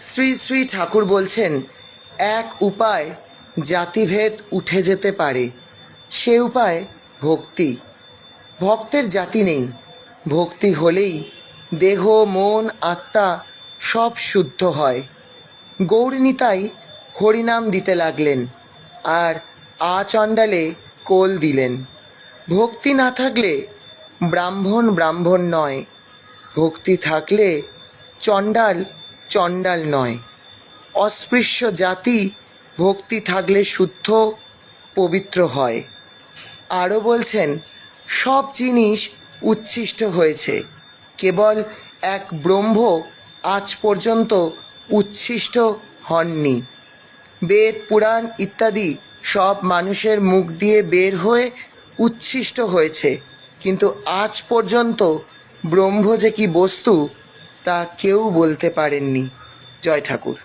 শ্রী শ্রী ঠাকুর বলছেন, এক উপায় জাতিভেদ উঠে যেতে পারে, সে উপায় ভক্তি। ভক্তের জাতি নেই, ভক্তি হলেই দেহ, মন, আত্মা সব শুদ্ধ হয়। গৌরনীতাই হরিনাম দিতে লাগলেন আর আচণ্ডালে কোল দিলেন। ভক্তি না থাকলে ব্রাহ্মণ ব্রাহ্মণ নয়, ভক্তি থাকলে চণ্ডাল চণ্ডাল নয়। অস্পৃশ্য জাতি ভক্তি থাকলে শুদ্ধ, পবিত্র হয়। আরও বলছেন, সব জিনিস উচ্ছিষ্ট হয়েছে। কেবল এক ব্রহ্ম আজ পর্যন্ত উচ্ছিষ্ট হননি। বেদ, পুরাণ ইত্যাদি সব মানুষের মুখ দিয়ে বের হয়ে উচ্ছিষ্ট হয়েছে। কিন্তু আজ পর্যন্ত ব্রহ্ম যে কি বস্তু তা কেউ বলতে পারেননি জয় ঠাকুর।